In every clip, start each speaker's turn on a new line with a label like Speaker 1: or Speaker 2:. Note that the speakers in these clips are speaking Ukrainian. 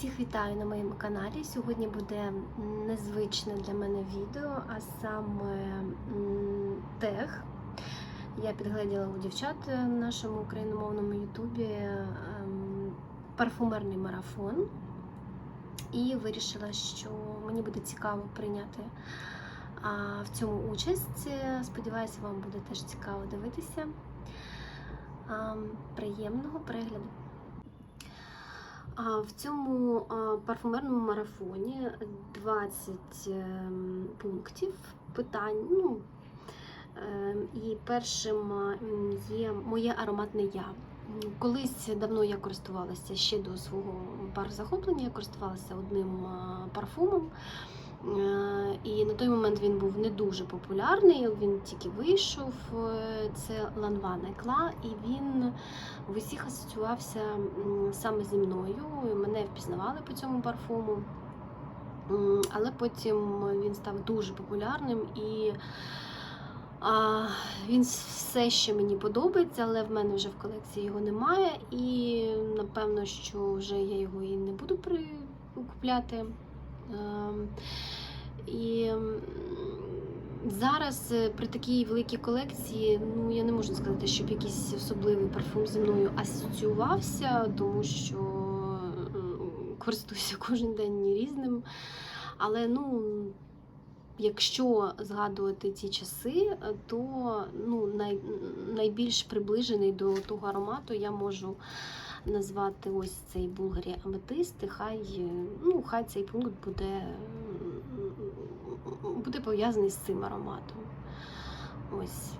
Speaker 1: Всіх вітаю на моєму каналі. Сьогодні буде незвичне для мене відео, а саме м, тег. Я підгляділа у дівчат на нашому україномовному ютубі ем, парфумерний марафон і вирішила, що мені буде цікаво прийняти в цьому участь. Сподіваюся, вам буде теж цікаво дивитися. Приємного перегляду! В цьому парфумерному марафоні 20 ем, пунктів питань. Ну, ем, і першим є моє ароматне я. Колись давно я користувалася ще до свого парзахоплення, я користувалася одним парфумом. Е, І на той момент він був не дуже популярний, він тільки вийшов. е, Це Ланван Екла, і він в усіх асоціювався саме зі мною. Мене впізнавали по цьому парфуму. Але потім він став дуже популярним і а, він все ще мені подобається, але в мене вже в колекції його немає. І напевно, що вже я його і не буду при... Ем, І зараз е, при такій великій колекції, ну я не можу сказати, щоб якийсь особливий парфум зі мною асоціювався, тому що користуюся кожен день різним. Але ну, якщо згадувати ті часи, то ну, най, найбільш приближений до того аромату я можу назвати ось цей булгарі аметист, і хай, е, ну, хай цей пункт буде, буде пов'язаний з цим ароматом. Ось.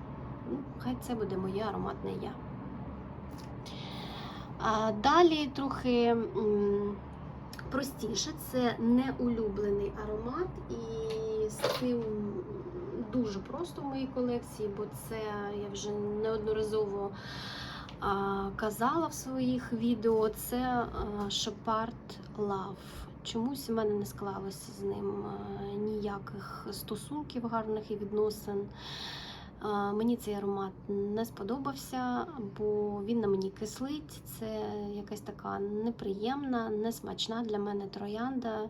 Speaker 1: Ну, хай це буде моє ароматне я. А далі трохи простіше, це неулюблений аромат, і з цим дуже просто в моїй колекції, бо це я вже неодноразово казала в своїх відео, це Шепард Лав. Чомусь у мене не склалося з ним ніяких стосунків гарних і відносин. Мені цей аромат не сподобався, бо він на мені кислить. Це якась така неприємна, несмачна для мене троянда.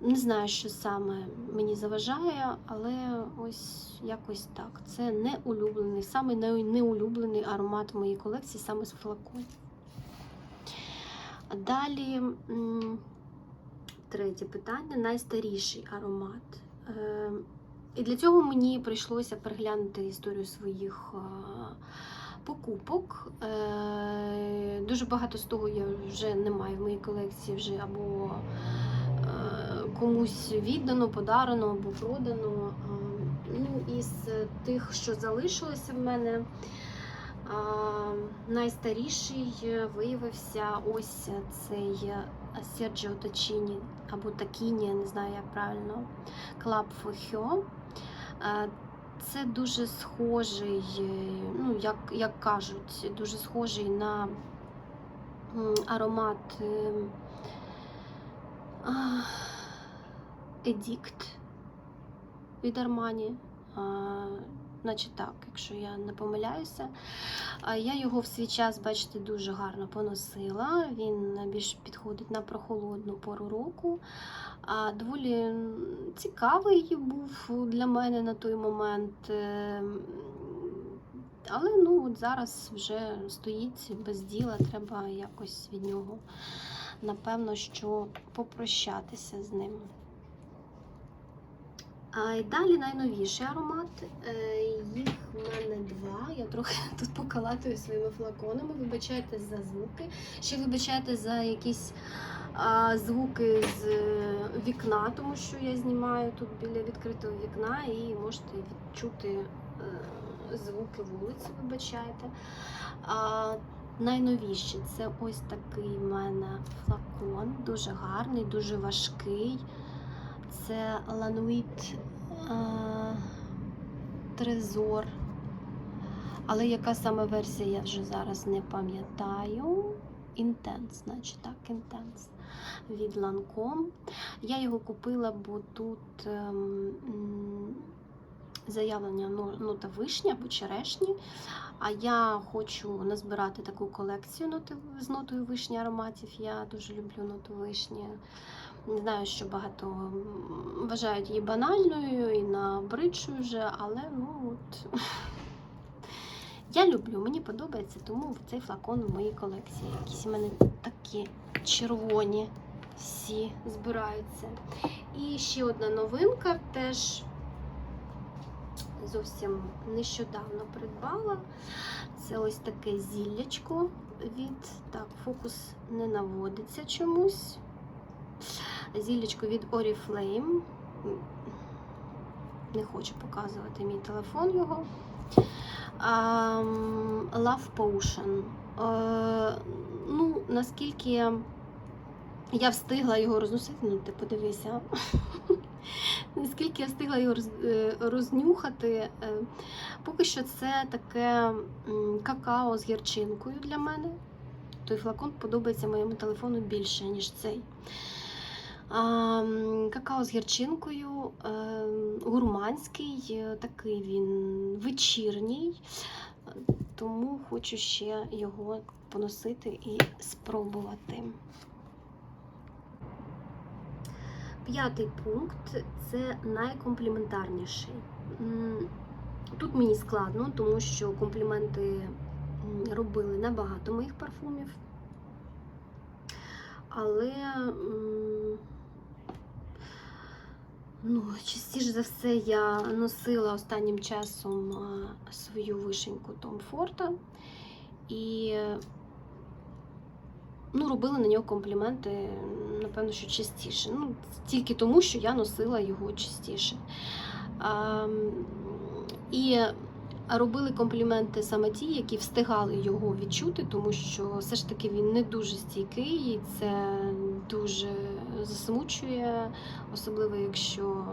Speaker 1: Не знаю, що саме мені заважає, але ось якось так. Це не улюблений, саме неулюблений аромат в моїй колекції саме з флакону. Далі третє питання найстаріший аромат. Е, І для цього мені прийшлося переглянути історію своїх е, покупок. Е, Дуже багато з того я вже не маю в моїй колекції вже або комусь віддано, подарено або продано. Ну, із тих, що залишилося в мене, найстаріший виявився ось цей Серджіо Точіні або Такіні, я не знаю, як правильно, Her. Е, Це дуже схожий, ну, як, як кажуть, дуже схожий на аромат Едікт від. А, Значить так, якщо я не помиляюся. Я його в свій час, бачите, дуже гарно поносила. Він більш підходить на прохолодну пору року. Доволі цікавий був для мене на той момент. Е, Але ну, от зараз вже стоїть без діла, треба якось від нього, напевно, що попрощатися з ним. І далі найновіший аромат. Е, Їх в мене два. Я трохи тут покалатую своїми флаконами. Вибачайте за звуки. Ще вибачайте за якісь а, звуки з е, вікна, тому що я знімаю тут біля відкритого вікна і можете відчути е, звуки вулиці, вибачайте. А, найновіші це ось такий в мене флакон, дуже гарний, дуже важкий. Це Лануїт Трезор. Але яка саме версія, я вже зараз не пам'ятаю. Intense, значить так, Intense від Lancome. Я його купила, бо тут ем, заявлення нота вишні або черешні. А я хочу назбирати таку колекцію ноти, з нотою вишні ароматів. Я дуже люблю ноту вишні. Не знаю, що багато вважають її банальною і набридшою вже, але ну от. Я люблю, мені подобається, тому цей флакон в моїй колекції. Якісь у мене такі червоні всі збираються. І ще одна новинка теж зовсім нещодавно придбала. Це ось таке зіллячко від. Так, фокус не наводиться чомусь. Зіллячко від Oriflame. Не хочу показувати мій телефон його. Love Potion. Е, ну, наскільки я встигла його розносити, ну ти подивися. Наскільки я встигла його е, рознюхати, е, поки що це таке какао з гірчинкою для мене. Той флакон подобається моєму телефону більше, ніж цей. Какао з гірчинкою, е, гурманський, е, такий він вечірній, тому хочу ще його поносити і спробувати. П'ятий пункт це найкомпліментарніший. Тут мені складно, тому що компліменти робили на багато моїх парфумів. Але ну, частіше за все я носила останнім часом свою вишеньку Том Форта і ну, робила на нього компліменти, напевно, що частіше. Ну, тільки тому, що я носила його частіше. А, і робили компліменти саме ті, які встигали його відчути, тому що все ж таки він не дуже стійкий, і це дуже засмучує, особливо якщо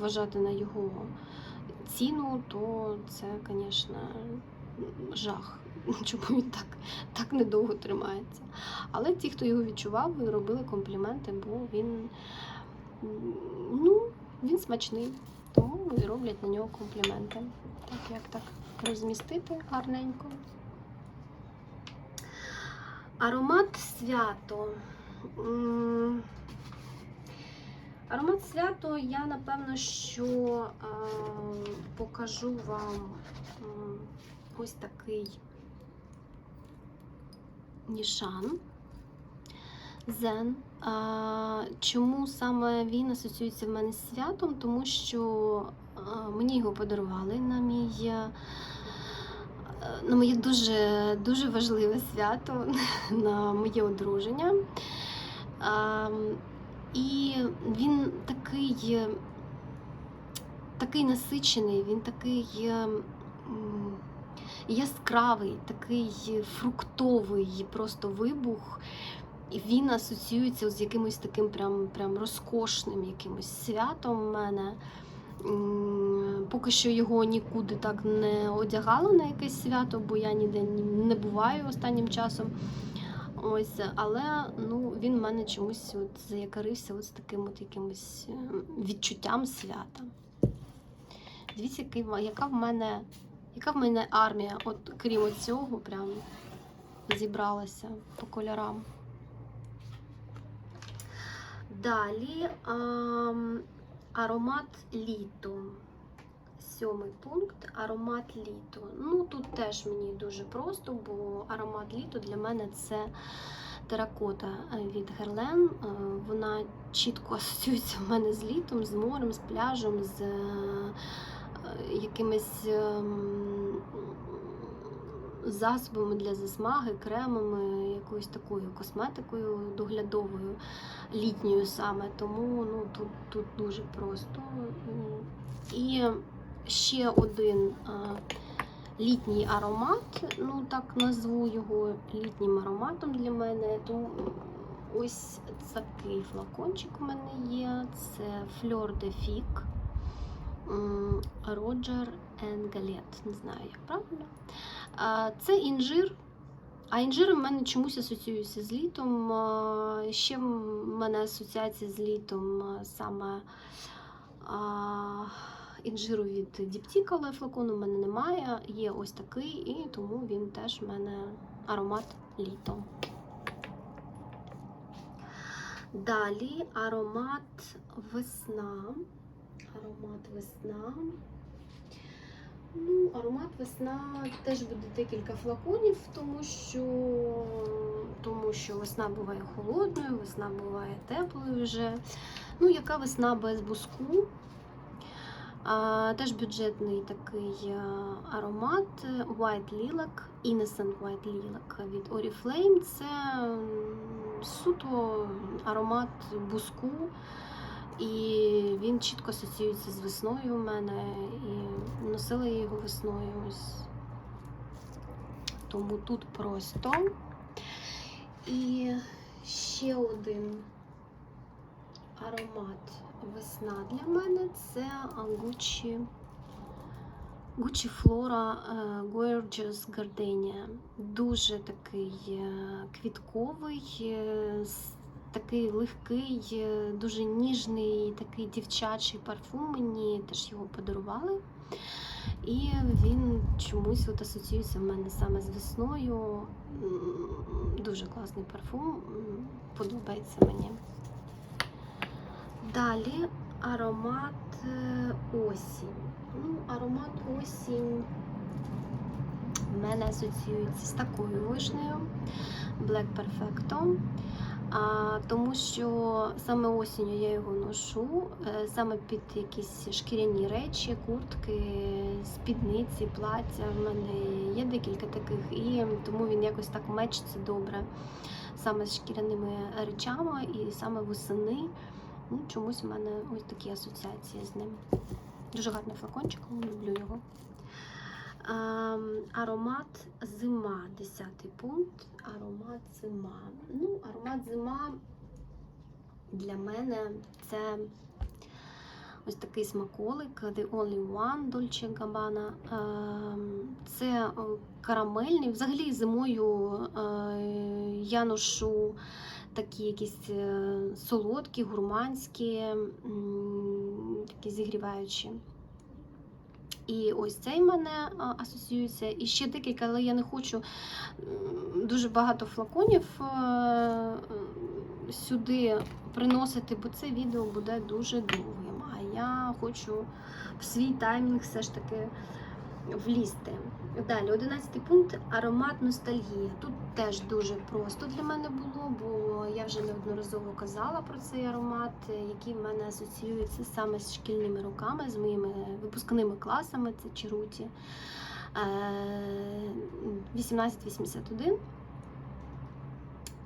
Speaker 1: вважати на його ціну, то це, звісно, жах. Чому він так, так недовго тримається. Але ті, хто його відчував, робили компліменти, бо він, ну, він смачний, тому і роблять на нього компліменти. Так, як так розмістити гарненько. Аромат свято. Аромат свято я напевно, що покажу вам ось такий нішан. Зен. А, чому саме він асоціюється в мене з святом? Тому що а, мені його подарували на мій. е, На моє дуже, дуже важливе свято, на моє одруження. А, і він такий, е, такий насичений, він такий е, яскравий, такий фруктовий просто вибух. І він асоціюється з якимось таким прям, прям розкошним якимось святом в мене. Поки що його нікуди так не одягала на якесь свято, бо я ніде не буваю останнім часом. Ось, але ну, він в мене чомусь от заякарився от з таким от якимось е, відчуттям свята. Дивіться, яка в мене, яка в мене армія, от крім цього, прям зібралася по кольорам. Далі ам, аромат літо. Сьомий пункт аромат літо. Ну тут теж мені дуже просто, бо аромат літо для мене це теракота е, від Герлен. Е, Вона чітко асоціюється в мене з літом, з морем, з пляжем, з е, якимись ем, засобами для засмаги, кремами, якоюсь такою косметикою доглядовою, літньою саме. Тому ну, тут, тут дуже просто. І ще один літній аромат, ну так назву його літнім ароматом для мене. То ось такий флакончик у мене є. Це Fleur de. М, Roger and. Не знаю, як правильно. Це інжир. А інжир в мене чомусь асоціюється з літом. Ще в мене асоціація з літом саме інжиру від Діптіка, але флакону в мене немає. Є ось такий, і тому він теж в мене аромат літо. Далі аромат весна. Аромат весна. Ну, аромат весна теж буде декілька флаконів, тому що, тому що весна буває холодною, весна буває теплою вже. Ну, яка весна без буску? А, теж бюджетний такий а, аромат White Lilac, Innocent White Lilac від Oriflame. Це суто аромат буску. І він чітко асоціюється з весною у мене. І носила його весною. Ось. Тому тут просто. І ще один аромат весна для мене це Gucci, Gucci Flora е, Gorgeous Gardenia. Дуже такий е, квітковий, е, с- такий легкий, е, дуже ніжний, такий дівчачий парфум. Мені теж його подарували. І він чомусь от асоціюється в мене саме з весною. Дуже класний парфум, подобається мені. Далі аромат е, осінь. Ну, аромат осінь в мене асоціюється з такою вишнею Black Perfecto. А, тому що саме осінню я його ношу, е, саме під якісь шкіряні речі, куртки, спідниці, плаття. В мене є декілька таких, і тому він якось так мечиться добре саме з шкіряними речами і саме восени. Ну, чомусь в мене ось такі асоціації з ним. Дуже гарний флакончик, люблю його. Аромат зима, 10 пункт. Аромат зима. Ну, аромат зима для мене це ось такий смаколик The Only One Dolce Gabbana. Це карамельний. Взагалі зимою е, я ношу такі якісь е, солодкі, гурманські, такі зігріваючі. І ось цей мене асоціюється. І ще декілька, але я не хочу дуже багато флаконів е, сюди приносити, бо це відео буде дуже довгим. А я хочу в свій таймінг все ж таки влізти. Далі, 11 пункт аромат ностальгії. Тут теж дуже просто для мене було, бо вже неодноразово казала про цей аромат, який в мене асоціюється саме з шкільними роками, з моїми випускними класами. Це Чаруті е, 1881.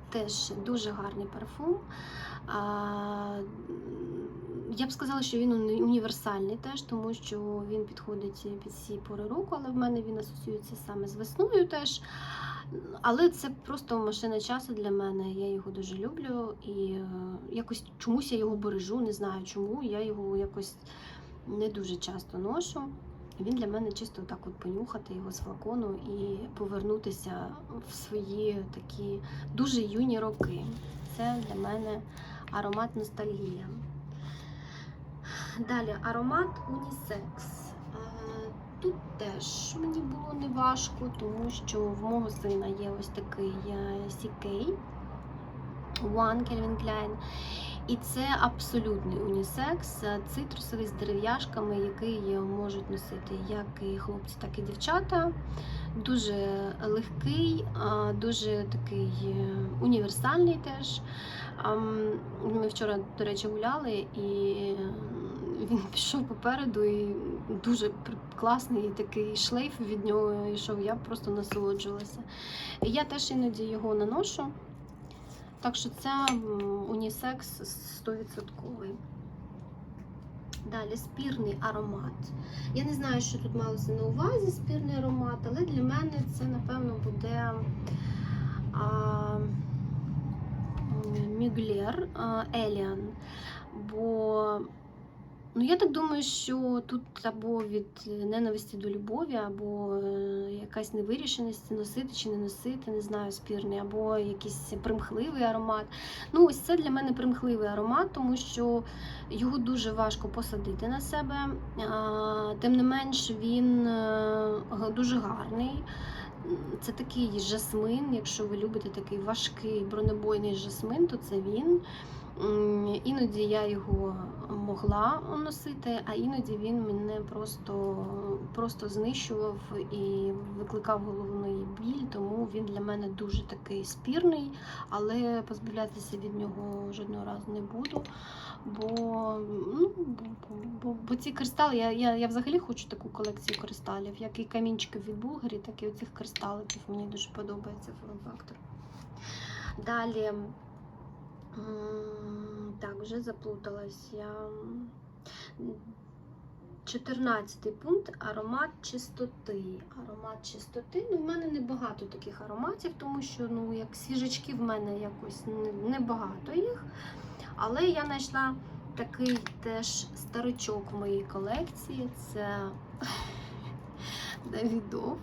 Speaker 1: Теж дуже гарний парфум. Я б сказала, що він універсальний теж, тому що він підходить під всі пори року, але в мене він асоціюється саме з весною теж. Але це просто машина часу для мене. Я його дуже люблю і е, якось чомусь я його бережу, не знаю чому. Я його якось не дуже часто ношу. Він для мене чисто так от понюхати його з флакону і повернутися в свої такі дуже юні роки. Це для мене аромат ностальгія. Далі аромат унісекс. Е, Тут теж мені було не важко, тому що в мого сина є ось такий е, CK One Calvin Klein. І це абсолютний унісекс, е, цитрусовий з дерев'яшками, який можуть носити як і хлопці, так і дівчата. Дуже легкий, дуже такий е, універсальний теж. Ми вчора, до речі, гуляли, і е, він пішов попереду, і дуже класний такий шлейф від нього йшов. Я просто насолоджувалася. Я теж іноді його наношу. Так що це унісекс 100%. Далі спірний аромат. Я не знаю, що тут малося на увазі спірний аромат, але для мене це, напевно, буде а, Мюглер Еліан. Бо Ну, я так думаю, що тут або від ненависті до любові, або е, якась невирішеність носити чи не носити, не знаю, спірний, або якийсь примхливий аромат. Ну, ось це для мене примхливий аромат, тому що його дуже важко посадити на себе. Тим не менш, він е, дуже гарний. Це такий жасмин. Якщо ви любите такий важкий бронебойний жасмин, то це він. Іноді я його могла носити, а іноді він мене просто, просто знищував і викликав головний біль, тому він для мене дуже такий спірний, але позбавлятися від нього жодного разу не буду. Бо, ну, бо, бо, бо ці кристали, я, я, я взагалі хочу таку колекцію кристалів, як і камінчиків від Булгарі, так і оцих кристаликів. Мені дуже подобається форм-фактор. Далі. Так, вже заплуталась я. 14 пункт аромат чистоти. Аромат чистоти. Ну, в мене небагато таких ароматів, тому що ну, як свіжачки в мене якось небагато їх. Але я знайшла такий теж старичок в моїй колекції. Це Давідов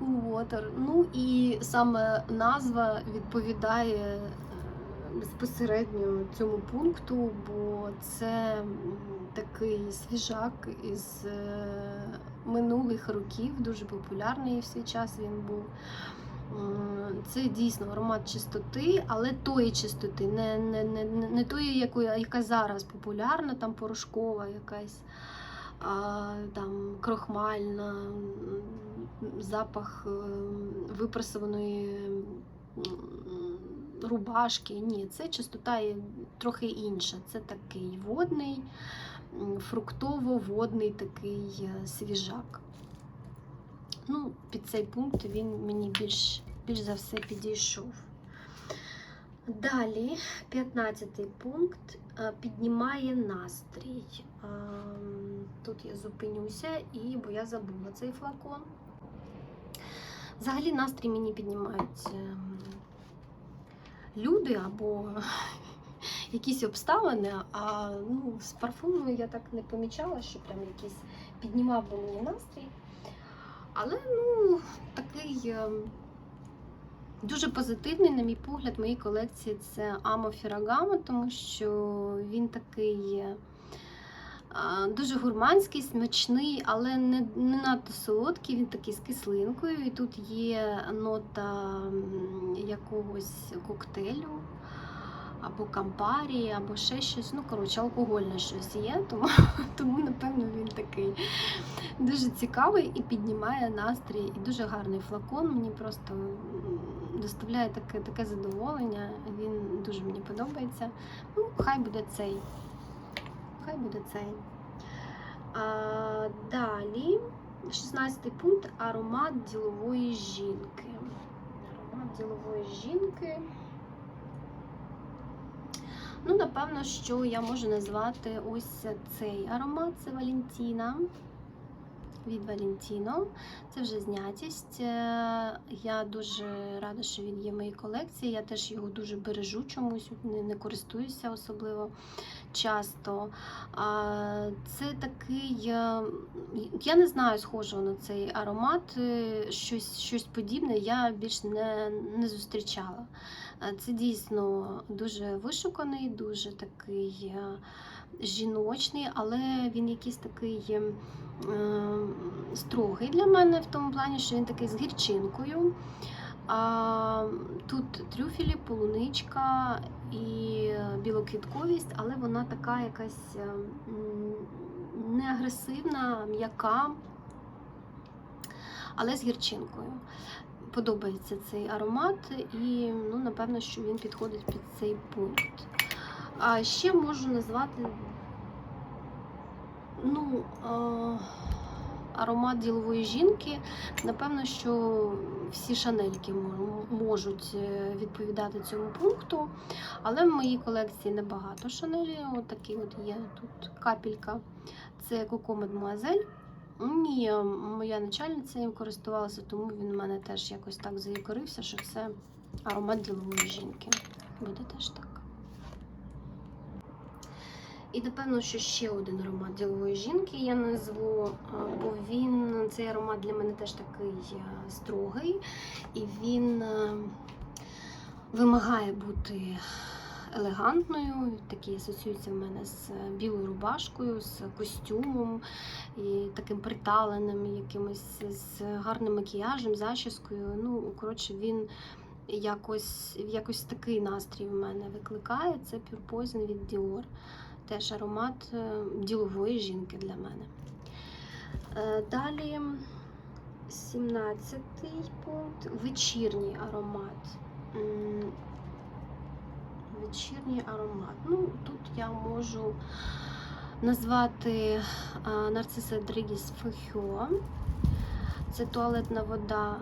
Speaker 1: Cool Water. Ну і саме назва відповідає безпосередньо цьому пункту, бо це такий свіжак із е, минулих років, дуже популярний в свій час він був. Це дійсно аромат чистоти, але тої чистоти, не, не, не, не тої, якої, яка зараз популярна, там порошкова якась, а, там крохмальна, запах е, випресованої рубашки. Ні, це чистота трохи інша. Це такий водний, фруктово-водний такий е, свіжак. Ну, під цей пункт він мені більш, більш за все підійшов. Далі, 15 пункт е, піднімає настрій. Ем, Тут я зупинюся, і бо я забула цей флакон. Взагалі настрій мені піднімають ем, люди або якісь обставини, а ну, з парфумами я так не помічала, що прям якийсь піднімав би мені настрій. Але ну, такий ем, дуже позитивний, на мій погляд, в моїй колекції це Амо Фірагама, тому що він такий е, дуже гурманський, смачний, але не, не надто солодкий, він такий з кислинкою. І тут є нота якогось коктейлю. Або кампарі, або ще щось. Ну, коротше, алкогольне щось є, тому, тому напевно, він такий дуже цікавий і піднімає настрій. І дуже гарний флакон. Мені просто доставляє таке, таке задоволення. Він дуже мені подобається. Ну, хай буде цей. Хай буде цей. А, далі, 16 пункт аромат ділової жінки. Аромат ділової жінки. Ну, напевно, що я можу назвати ось цей аромат це Валентіна. Від Валентіно. Це вже знятість. Е, Я дуже рада, що він є в моїй колекції. Я теж його дуже бережу чомусь, не, не користуюся особливо часто. Це такий, е, я не знаю схожого на цей аромат, е, щось, щось подібне я більш не, не зустрічала. Це дійсно дуже вишуканий, дуже такий е, жіночний, але він якийсь такий строгий для мене в тому плані, що він такий з гірчинкою. Тут трюфелі, полуничка і білоквітковість, але вона така якась е, не агресивна, м'яка, але з гірчинкою. Подобається цей аромат, і ну, напевно, що він підходить під цей пункт. А ще можу назвати ну, аромат ділової жінки. Напевно, що всі шанельки можуть е, відповідати цьому пункту. Але в моїй колекції небагато шанелі. От от є тут капелька. Це Коко Мадмуазель. Ні, моя начальниця їм користувалася, тому він в мене теж якось так заякорився, що це аромат ділової жінки. Буде теж так. І напевно, що ще один аромат ділової жінки я назву, бо він цей аромат для мене теж такий строгий, і він вимагає бути елегантною. Такий асоціюється в мене з білою рубашкою, з костюмом і таким приталеним, якимось з гарним макіяжем, зачіскою. Ну, коротше, він якось, якось такий настрій в мене викликає. Це Poison від Dior. Теж аромат е, ділової жінки для мене. Е, Далі 17 пункт. Вечірній аромат. Вечірній аромат. Ну, тут я можу назвати Нарциса Дригіс Фохьо. Це туалетна вода.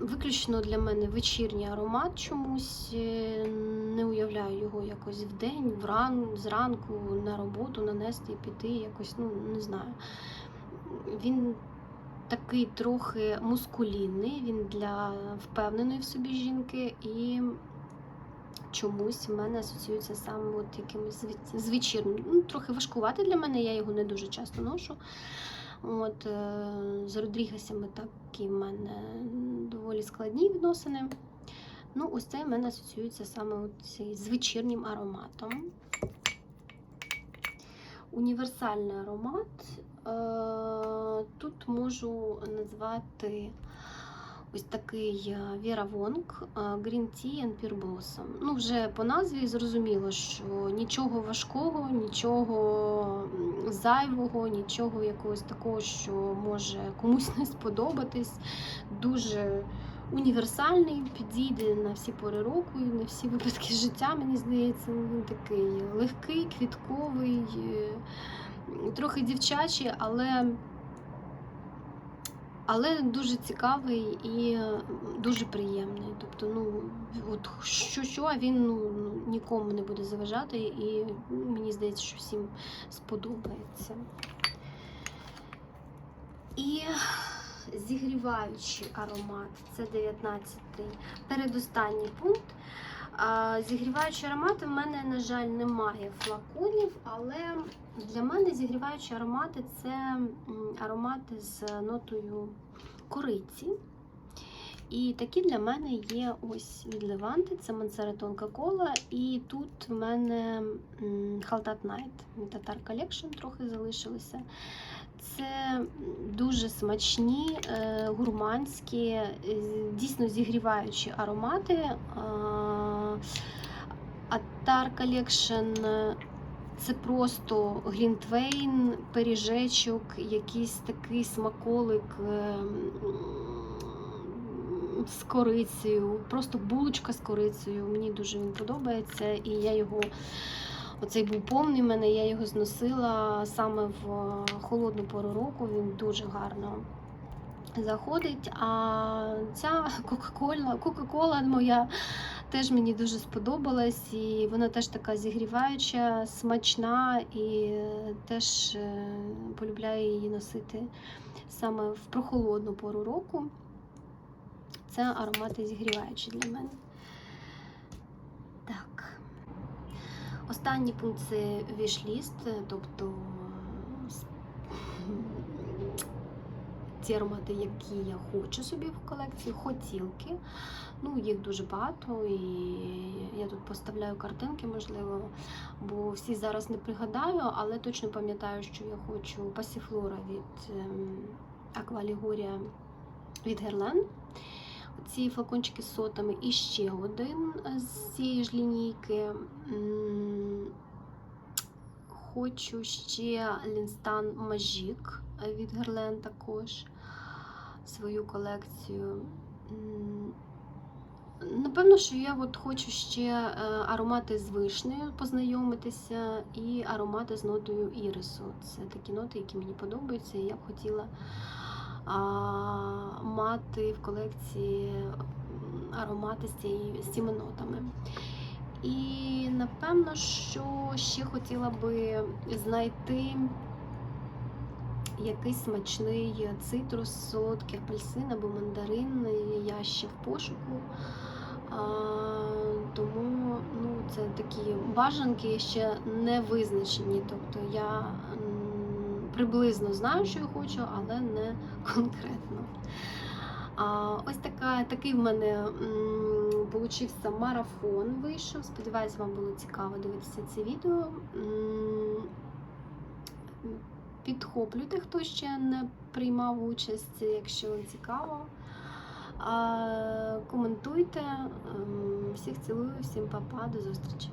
Speaker 1: Виключно для мене вечірній аромат чомусь. е, Не уявляю його якось вдень, вран, зранку на роботу нанести і піти. Якось, ну не знаю. Він такий трохи мускулінний, він для впевненої в собі жінки і чомусь в мене асоціюється саме от якимось з вечірнім. Ну, трохи важкувати для мене, я його не дуже часто ношу. От, е, з Родрігасами такі в мене доволі складні відносини. Ну, ось цей в мене асоціюється саме цей з вечірнім ароматом. Універсальний аромат. Е, Тут можу назвати ось такий е, Vera Wong е, Green Tea and Pure Blossom. Ну, вже по назві зрозуміло, що нічого важкого, нічого зайвого, нічого якогось такого, що може комусь не сподобатись. Дуже універсальний, підійде на всі пори року і на всі випадки життя, мені здається, він такий легкий, квітковий, е, трохи дівчачий, але але дуже цікавий і дуже приємний. Тобто, ну от що, що а він ну, нікому не буде заважати, і ну, мені здається, що всім сподобається. І зігріваючий аромат це 19-й. Передостанній пункт. Зігріваючі аромати в мене, на жаль, немає флаконів, але для мене зігріваючі аромати це аромати з нотою кориці. І такі для мене є ось від Леванти, це Мансера Тонка Кола. І тут в мене Халтат Найт, Татар Collection трохи залишилося. Це дуже смачні, е, гурманські, е, дійсно зігріваючі аромати. Атар Collection це просто глінтвейн, пиріжечок, якийсь такий смаколик е, з корицею, просто булочка з корицею. Мені дуже він подобається, і я його. Оцей був повний мене, я його зносила саме в е, холодну пору року. Він дуже гарно заходить. А ця Кока-Кола, Кока-Кола моя теж мені дуже сподобалась, і вона теж така зігріваюча, смачна, і теж е, полюбляю її носити саме в прохолодну пору року. Це аромати зігріваючі для мене. Так. Останній пункт це вішліст, тобто с- ті аромати, які я хочу собі в колекції, хотілки. Ну, їх дуже багато, і я тут поставляю картинки, можливо, бо всі зараз не пригадаю, але точно пам'ятаю, що я хочу пасіфлора від ем, Аквалігорія від Герлен. Ці флакончики з сотами і ще один з цієї ж лінійки. Хочу ще Лінстан Мажік від Герлен також свою колекцію. Напевно, що я от хочу ще е, аромати з вишнею познайомитися і аромати з нотою ірису. Це такі ноти, які мені подобаються, і я б хотіла мати в колекції аромати з, цією, з цими нотами. І напевно, що ще хотіла би знайти якийсь смачний цитрус, солодкий апельсин або мандарин. Я ще в пошуку. А, тому ну, це такі бажанки ще не визначені. Тобто я приблизно знаю, що я хочу, але не конкретно. А, ось така, такий в мене получився марафон. Вийшов. Сподіваюсь, вам було цікаво дивитися це відео. Підхоплюйте, хто ще не приймав участь, якщо вам цікаво. Коментуйте. Ем, Всіх цілую, всім па-па, до зустрічі.